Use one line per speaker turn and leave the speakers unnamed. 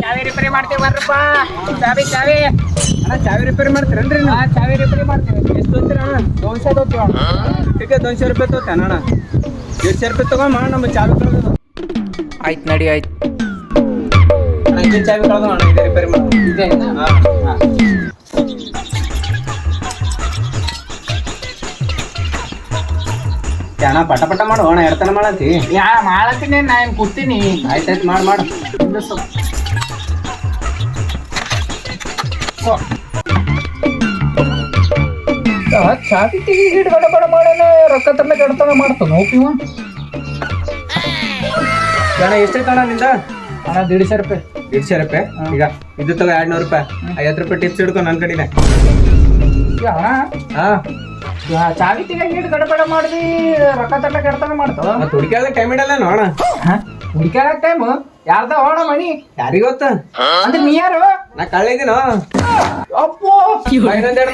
ಚಾವಿ ರಿಪೇರಿ ಮಾಡ್ತೀವಿ ಬರ್ರಪ್ಪ. ಚಾವಿ ಚಾವಿ.
ಅಣ್ಣ ಚಾವಿ ರಿಪೇರಿ ಮಾಡ್ತೀರೇನ್ರಿ
ಹಾ ಚಾವಿ ರಿಪೇರಿ ಮಾಡ್ತೀವಿ.
ಎಷ್ಟು ತೋತೀರ ಅಣ್ಣ?
ದೋಸೆ ತೋತೀವಿ
ಇದಕ್ಕೆ ದೊನ್ಶೆ ರೂಪಾಯಿ ತೊಗೊತಾನ ಅಣ್ಣ. ಎರಡ್ಶೆ ರೂಪಾಯಿ ತಗೊಂಡ್ ನಮ್ಮ ಚಾವಿ ಕಳ್ದು
ಆಯ್ತು ನಡಿ ಆಯ್ತು.
ಅಣ್ಣ ಇದೇ ಚಾವಿ ಕಳೆದ ಅಣ್ಣ ಇದೇ ರಿಪೇರಿ ಮಾಡಿ.
ಇದೆ.
ಹಾ. ಅಣ್ಣ ಪಟ ಪಟ ಮಾಡು ಅಣ್ಣ ಎಡ್ತನ ಮಾಡತಿ
ಯಾ ಮಾಡತ್ತೀನಿ ನಾ ಏನು ಕೂತೀನಿ.
ಆಯ್ತಾಯ್ತು ಮಾಡಿ ಮಾಡು.
ಇದು ಸ್ವಲ್ಪ. ಚಾವಿ ತೆಗಿ ಗಿಡ ಬಡ ಬಡ ಮಾಡೋಣ ರೊಕ್ಕ ತರಲೆ ಕಡ್ತಾನ ಮಾಡ್ತಾನ ಹೋಗಿವ
ಅಣ್ಣ ಎಷ್ಟೈತೆ ಅಣ್ಣ ನಿಂದ?
ಅಣ್ಣ ದೀಡ್ಶೆ ರೂಪಾಯಿ.
ಎರಡ್ಶೆ ರೂಪಾಯಿ? ಈಗ ಇದು ತಗೋ ಎರಡ್ ನೂರು ರೂಪಾಯಿ. ಐವತ್ತು ರೂಪಾಯಿ ಟಿಪ್ಸ್ ಹಿಡ್ಕೊ ನನ್ನ ಕಡೆನೆ.
ಈಗ ಅಣ್ಣ.
ಹಾ.
ಯಾ, ಚಾವಿ ತೆಗಿ ಗಿಡ ಗಡಬಡ ಮಾಡ್ದಿ ರೊಕ್ಕ ತರಲೆ ಕಡ್ತಾನ ಮಾಡ್ತಾವ?
ಮತ್ತೆ ಹುಡುಕಿಯಾಗ ಟೈಮ್ ಇಡಲ್ಲ ನೋಡ
ಟೈಮ್ ಯಾರ್ದ ಹೋಣ ಮಣಿ
ಯಾರಿಗ ಗೊತ್ತ?
ಅಂದ್ರೆ ನೀ ಯಾರು?
ನಾ ಕಳ್ಳಿದ್ದೀನೋ
ಅಪ್ಪೋ!
ಇನ್ನೊಂದ್ ಎರಡು